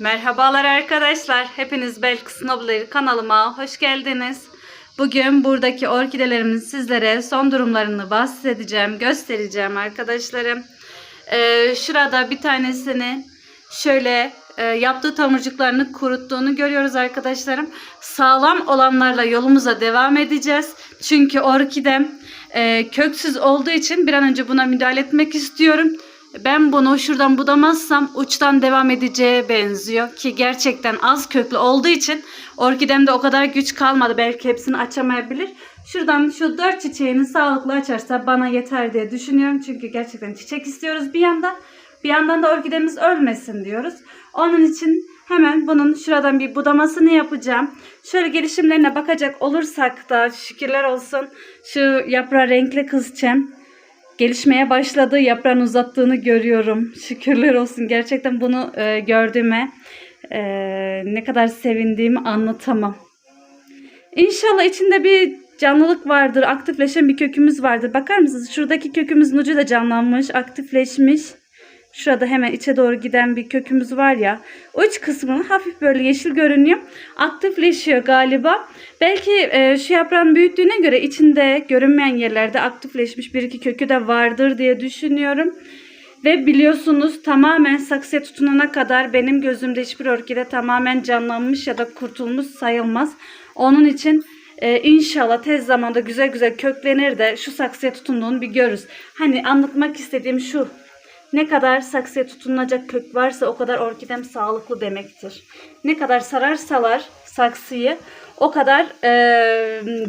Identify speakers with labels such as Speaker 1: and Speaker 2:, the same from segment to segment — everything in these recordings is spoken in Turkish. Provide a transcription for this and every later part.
Speaker 1: Merhabalar arkadaşlar. Hepiniz Belkıs Nobleri kanalıma hoş geldiniz. Bugün buradaki orkidelerimin sizlere son durumlarını bahsedeceğim, göstereceğim arkadaşlarım. Ee, şurada bir tanesini şöyle e, yaptığı tomurcuklarını kuruttuğunu görüyoruz arkadaşlarım. Sağlam olanlarla yolumuza devam edeceğiz. Çünkü orkidem e, köksüz olduğu için bir an önce buna müdahale etmek istiyorum. Ben bunu şuradan budamazsam uçtan devam edeceğe benziyor ki gerçekten az köklü olduğu için orkidemde o kadar güç kalmadı. Belki hepsini açamayabilir. Şuradan şu dört çiçeğini sağlıklı açarsa bana yeter diye düşünüyorum. Çünkü gerçekten çiçek istiyoruz bir yandan. Bir yandan da orkidemiz ölmesin diyoruz. Onun için hemen bunun şuradan bir budamasını yapacağım. Şöyle gelişimlerine bakacak olursak da şükürler olsun şu yaprağı renkli kızçem gelişmeye başladı. Yaprağını uzattığını görüyorum. Şükürler olsun. Gerçekten bunu e, gördüğüme e, ne kadar sevindiğimi anlatamam. İnşallah içinde bir canlılık vardır. Aktifleşen bir kökümüz vardır. Bakar mısınız? Şuradaki kökümüzün ucu da canlanmış, aktifleşmiş. Şurada hemen içe doğru giden bir kökümüz var ya. Uç kısmı hafif böyle yeşil görünüyor. Aktifleşiyor galiba. Belki e, şu yaprağın büyüttüğüne göre içinde görünmeyen yerlerde aktifleşmiş bir iki kökü de vardır diye düşünüyorum. Ve biliyorsunuz tamamen saksıya tutunana kadar benim gözümde hiçbir orkide tamamen canlanmış ya da kurtulmuş sayılmaz. Onun için e, inşallah tez zamanda güzel güzel köklenir de şu saksıya tutunduğunu bir görürüz. Hani anlatmak istediğim şu. Ne kadar saksıya tutunacak kök varsa o kadar orkidem sağlıklı demektir. Ne kadar sararsalar saksıyı o kadar e,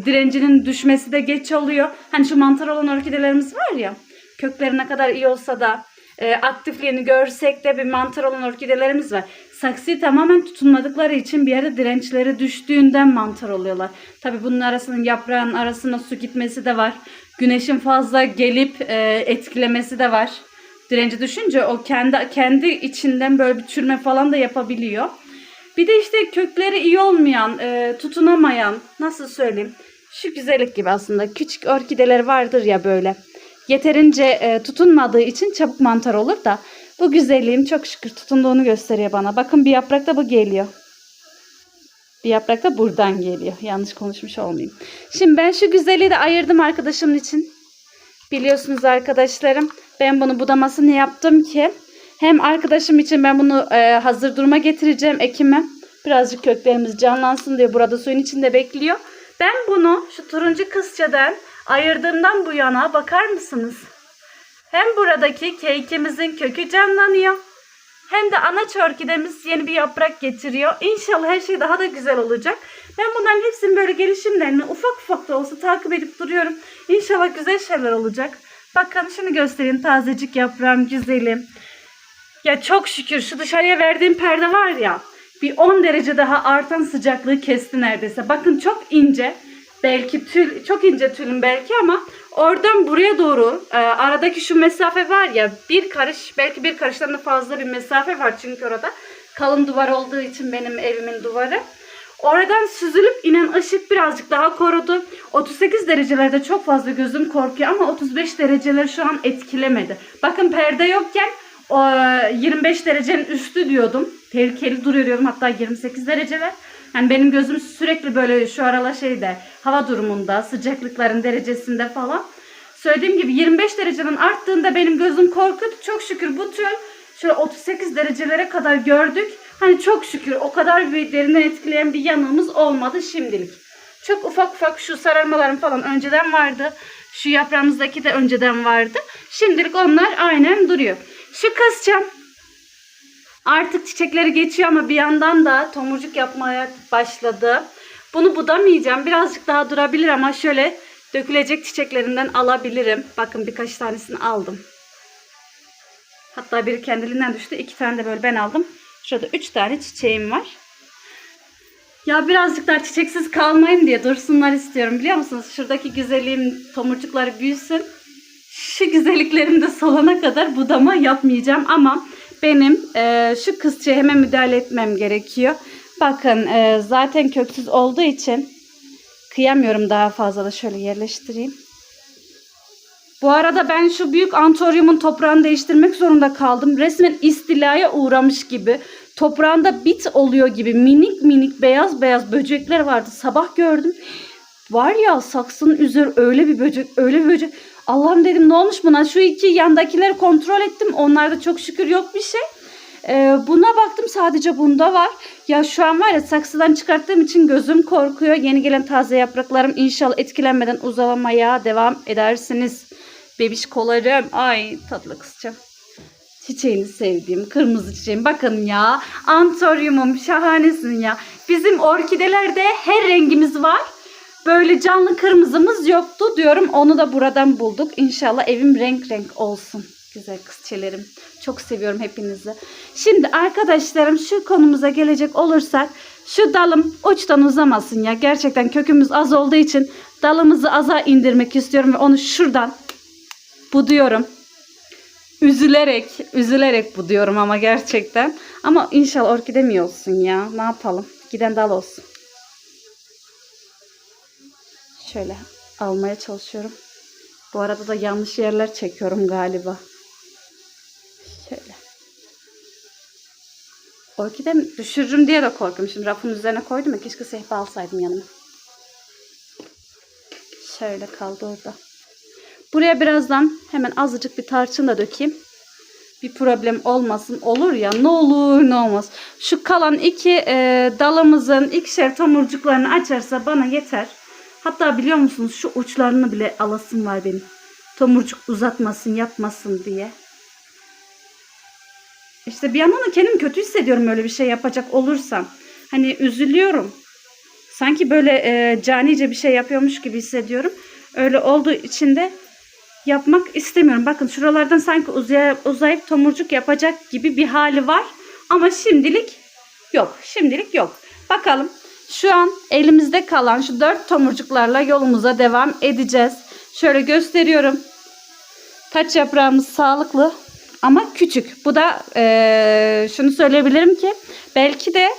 Speaker 1: direncinin düşmesi de geç oluyor. Hani şu mantar olan orkidelerimiz var ya kökleri ne kadar iyi olsa da e, aktifliğini görsek de bir mantar olan orkidelerimiz var. Saksıyı tamamen tutunmadıkları için bir yerde dirençleri düştüğünden mantar oluyorlar. Tabi bunun arasının yaprağın arasına su gitmesi de var. Güneşin fazla gelip e, etkilemesi de var direnci düşünce o kendi kendi içinden böyle bir çürüme falan da yapabiliyor. Bir de işte kökleri iyi olmayan, e, tutunamayan, nasıl söyleyeyim? Şu güzellik gibi aslında. Küçük orkideler vardır ya böyle. Yeterince e, tutunmadığı için çabuk mantar olur da bu güzelliğim çok şükür tutunduğunu gösteriyor bana. Bakın bir yaprakta bu geliyor. Bir yaprak da buradan geliyor. Yanlış konuşmuş olmayayım. Şimdi ben şu güzelliği de ayırdım arkadaşımın için. Biliyorsunuz arkadaşlarım ben bunu budamasını yaptım ki hem arkadaşım için ben bunu e, hazır duruma getireceğim ekime. Birazcık köklerimiz canlansın diye burada suyun içinde bekliyor. Ben bunu şu turuncu kısçadan ayırdığımdan bu yana bakar mısınız? Hem buradaki keykimizin kökü canlanıyor. Hem de anaç orkidemiz yeni bir yaprak getiriyor. İnşallah her şey daha da güzel olacak. Ben bunların hepsinin böyle gelişimlerini ufak ufak da olsa takip edip duruyorum. İnşallah güzel şeyler olacak. Bakın şunu göstereyim. Tazecik yaprağım güzelim. Ya çok şükür şu dışarıya verdiğim perde var ya. Bir 10 derece daha artan sıcaklığı kesti neredeyse. Bakın çok ince. Belki tül, çok ince tülüm belki ama oradan buraya doğru e, aradaki şu mesafe var ya bir karış belki bir karıştan da fazla bir mesafe var çünkü orada kalın duvar olduğu için benim evimin duvarı. Oradan süzülüp inen ışık birazcık daha korudu. 38 derecelerde çok fazla gözüm korkuyor ama 35 dereceler şu an etkilemedi. Bakın perde yokken 25 derecenin üstü diyordum. Tehlikeli duruyor diyordum hatta 28 dereceler. Yani benim gözüm sürekli böyle şu aralar şeyde hava durumunda sıcaklıkların derecesinde falan. Söylediğim gibi 25 derecenin arttığında benim gözüm korkuyordu. Çok şükür bu tül şöyle 38 derecelere kadar gördük. Hani çok şükür o kadar bir derinden etkileyen bir yanığımız olmadı şimdilik. Çok ufak ufak şu sararmalarım falan önceden vardı. Şu yaprağımızdaki de önceden vardı. Şimdilik onlar aynen duruyor. Şu kızcam artık çiçekleri geçiyor ama bir yandan da tomurcuk yapmaya başladı. Bunu budamayacağım. Birazcık daha durabilir ama şöyle dökülecek çiçeklerinden alabilirim. Bakın birkaç tanesini aldım. Hatta biri kendiliğinden düştü. iki tane de böyle ben aldım. Şurada üç tane çiçeğim var. Ya birazcık daha çiçeksiz kalmayayım diye dursunlar istiyorum biliyor musunuz? Şuradaki güzelliğim tomurcukları büyüsün. Şu güzelliklerim de solana kadar budama yapmayacağım ama benim e, şu kızçaya hemen müdahale etmem gerekiyor. Bakın e, zaten köksüz olduğu için kıyamıyorum daha fazla da şöyle yerleştireyim. Bu arada ben şu büyük antoryumun toprağını değiştirmek zorunda kaldım. Resmen istilaya uğramış gibi. Toprağında bit oluyor gibi minik minik beyaz beyaz böcekler vardı. Sabah gördüm. Var ya saksının üzeri öyle bir böcek öyle bir böcek. Allah'ım dedim ne olmuş buna? Şu iki yandakileri kontrol ettim. Onlarda çok şükür yok bir şey. Ee, buna baktım sadece bunda var. Ya şu an var ya saksıdan çıkarttığım için gözüm korkuyor. Yeni gelen taze yapraklarım inşallah etkilenmeden uzamaya devam edersiniz. Bebişkolarım. Ay tatlı kızcağım. Çiçeğini sevdiğim kırmızı çiçeğim. Bakın ya antoryumum şahanesin ya. Bizim orkidelerde her rengimiz var. Böyle canlı kırmızımız yoktu diyorum. Onu da buradan bulduk. İnşallah evim renk renk olsun. Güzel kızçelerim. Çok seviyorum hepinizi. Şimdi arkadaşlarım şu konumuza gelecek olursak şu dalım uçtan uzamasın ya. Gerçekten kökümüz az olduğu için dalımızı aza indirmek istiyorum ve onu şuradan buduyorum. Üzülerek, üzülerek buduyorum ama gerçekten. Ama inşallah orkide mi olsun ya? Ne yapalım? Giden dal olsun. Şöyle almaya çalışıyorum. Bu arada da yanlış yerler çekiyorum galiba. Şöyle. Orkide mi? düşürürüm diye de korkuyorum. Şimdi rafın üzerine koydum ya keşke sehpa alsaydım yanıma. Şöyle kaldı orada. Buraya birazdan hemen azıcık bir tarçın da dökeyim. Bir problem olmasın. Olur ya ne olur ne olmaz. Şu kalan iki e, dalımızın ikişer tomurcuklarını açarsa bana yeter. Hatta biliyor musunuz şu uçlarını bile alasım var benim. Tomurcuk uzatmasın yapmasın diye. İşte bir yandan da kendimi kötü hissediyorum öyle bir şey yapacak olursam. Hani üzülüyorum. Sanki böyle e, canice bir şey yapıyormuş gibi hissediyorum. Öyle olduğu için de yapmak istemiyorum. Bakın şuralardan sanki uzayıp, uzayıp tomurcuk yapacak gibi bir hali var. Ama şimdilik yok. Şimdilik yok. Bakalım şu an elimizde kalan şu dört tomurcuklarla yolumuza devam edeceğiz. Şöyle gösteriyorum. Taç yaprağımız sağlıklı ama küçük. Bu da eee, şunu söyleyebilirim ki belki de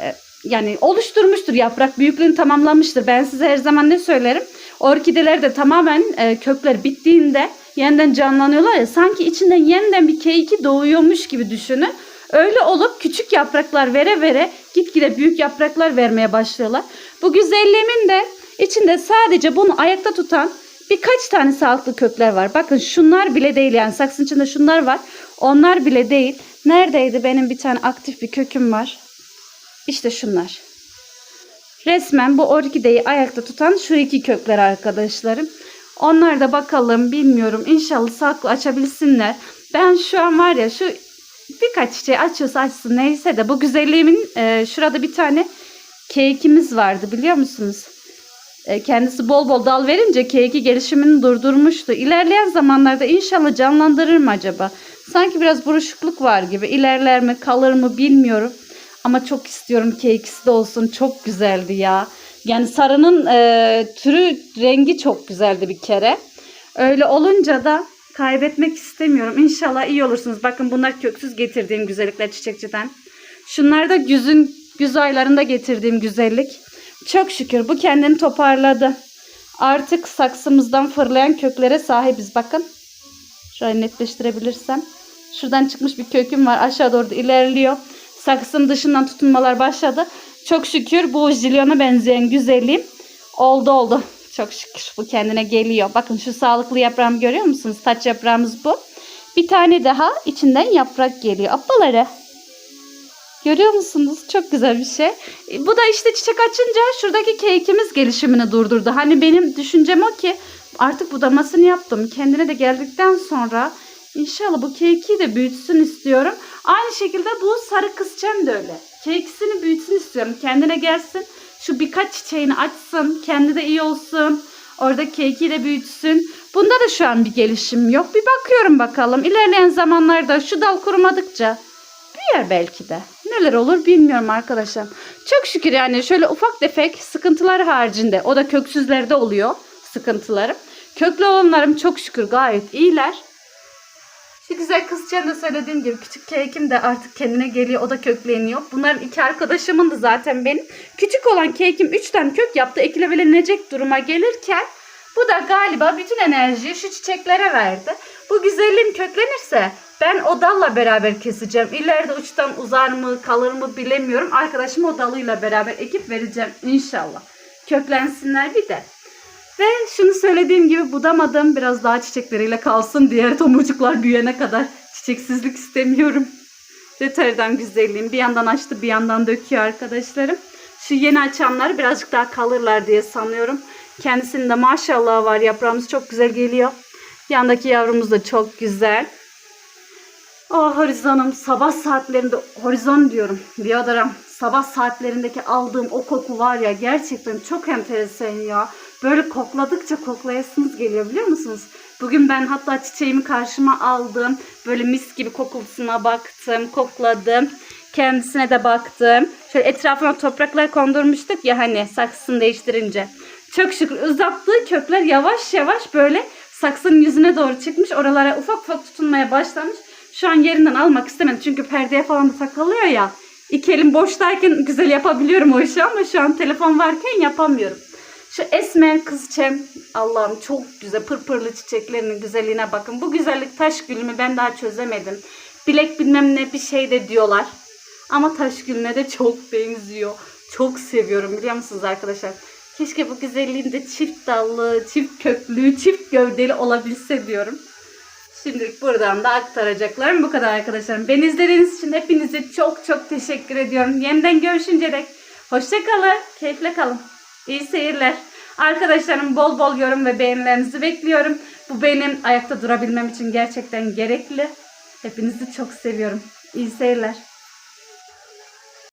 Speaker 1: e, yani oluşturmuştur yaprak büyüklüğünü tamamlamıştır. Ben size her zaman ne söylerim? Orkideler de tamamen e, kökler bittiğinde yeniden canlanıyorlar ya sanki içinden yeniden bir keyiki doğuyormuş gibi düşünün. Öyle olup küçük yapraklar vere vere gitgide büyük yapraklar vermeye başlıyorlar. Bu güzelliğimin de içinde sadece bunu ayakta tutan birkaç tane sağlıklı kökler var. Bakın şunlar bile değil yani saksının içinde şunlar var. Onlar bile değil. Neredeydi benim bir tane aktif bir köküm var. İşte şunlar. Resmen bu orkideyi ayakta tutan şu iki kökler arkadaşlarım. Onlar da bakalım bilmiyorum inşallah sağlıklı açabilsinler. Ben şu an var ya şu birkaç çiçeği açıyorsa açsın neyse de bu güzelliğimin e, şurada bir tane kekimiz vardı biliyor musunuz? E, kendisi bol bol dal verince keki gelişimini durdurmuştu. İlerleyen zamanlarda inşallah canlandırır mı acaba? Sanki biraz buruşukluk var gibi. İlerler mi kalır mı bilmiyorum. Ama çok istiyorum ki ikisi de olsun. Çok güzeldi ya. Yani sarının e, türü rengi çok güzeldi bir kere. Öyle olunca da kaybetmek istemiyorum. İnşallah iyi olursunuz. Bakın bunlar köksüz getirdiğim güzellikler çiçekçiden. Şunlar da güzün güz aylarında getirdiğim güzellik. Çok şükür bu kendini toparladı. Artık saksımızdan fırlayan köklere sahibiz. Bakın. Şöyle netleştirebilirsem. Şuradan çıkmış bir köküm var. Aşağı doğru ilerliyor. Saksının dışından tutunmalar başladı. Çok şükür bu jilyona benzeyen güzelliğim oldu oldu. Çok şükür bu kendine geliyor. Bakın şu sağlıklı yaprağımı görüyor musunuz? Taç yaprağımız bu. Bir tane daha içinden yaprak geliyor. Ablaları. Görüyor musunuz? Çok güzel bir şey. Bu da işte çiçek açınca şuradaki kekimiz gelişimini durdurdu. Hani benim düşüncem o ki artık budamasını yaptım. Kendine de geldikten sonra inşallah bu keki de büyütsün istiyorum. Aynı şekilde bu sarı kızçem de öyle. Kekisini büyütsün istiyorum. Kendine gelsin. Şu birkaç çiçeğini açsın. Kendi de iyi olsun. Orada keki de büyütsün. Bunda da şu an bir gelişim yok. Bir bakıyorum bakalım. İlerleyen zamanlarda şu dal kurumadıkça büyür belki de. Neler olur bilmiyorum arkadaşlar. Çok şükür yani şöyle ufak tefek sıkıntılar haricinde. O da köksüzlerde oluyor sıkıntılarım. Köklü olanlarım çok şükür gayet iyiler. Şu güzel kızcağın da söylediğim gibi küçük kekim de artık kendine geliyor. O da kökleniyor. Bunların iki arkadaşımın da zaten benim. Küçük olan kekim 3 tane kök yaptı. Ekilebilecek duruma gelirken Bu da galiba bütün enerjiyi şu çiçeklere verdi. Bu güzelliğim köklenirse ben o dalla beraber keseceğim. İleride uçtan uzar mı kalır mı bilemiyorum. Arkadaşım o dalıyla beraber ekip vereceğim inşallah. Köklensinler bir de. Ve şunu söylediğim gibi budamadım. Biraz daha çiçekleriyle kalsın. Diğer tomurcuklar büyüyene kadar çiçeksizlik istemiyorum. Yeterden güzelliğim. Bir yandan açtı bir yandan döküyor arkadaşlarım. Şu yeni açanlar birazcık daha kalırlar diye sanıyorum. Kendisinde maşallah var. Yaprağımız çok güzel geliyor. Yandaki yavrumuz da çok güzel. Oh horizonum sabah saatlerinde horizon diyorum deodorant sabah saatlerindeki aldığım o koku var ya gerçekten çok enteresan ya. Böyle kokladıkça koklayasınız geliyor biliyor musunuz? Bugün ben hatta çiçeğimi karşıma aldım. Böyle mis gibi kokusuna baktım, kokladım. Kendisine de baktım. Şöyle etrafına topraklar kondurmuştuk ya hani saksısını değiştirince. Çok şükür uzattığı kökler yavaş yavaş böyle saksının yüzüne doğru çıkmış. Oralara ufak ufak tutunmaya başlamış. Şu an yerinden almak istemedim. Çünkü perdeye falan da takılıyor ya. İki elim boştayken güzel yapabiliyorum o işi ama şu an telefon varken yapamıyorum. Şu esmer kızçem Allah'ım çok güzel pırpırlı çiçeklerinin güzelliğine bakın. Bu güzellik taş gülü mü ben daha çözemedim. Bilek bilmem ne bir şey de diyorlar. Ama taş gülüne de çok benziyor. Çok seviyorum biliyor musunuz arkadaşlar? Keşke bu güzelliğinde çift dallı, çift köklü, çift gövdeli olabilse diyorum. Şimdilik buradan da aktaracaklarım bu kadar arkadaşlarım. Beni izlediğiniz için hepinize çok çok teşekkür ediyorum. Yeniden görüşünce dek hoşça kalın, keyifle kalın. İyi seyirler. Arkadaşlarım bol bol yorum ve beğenilerinizi bekliyorum. Bu benim ayakta durabilmem için gerçekten gerekli. Hepinizi çok seviyorum. İyi seyirler.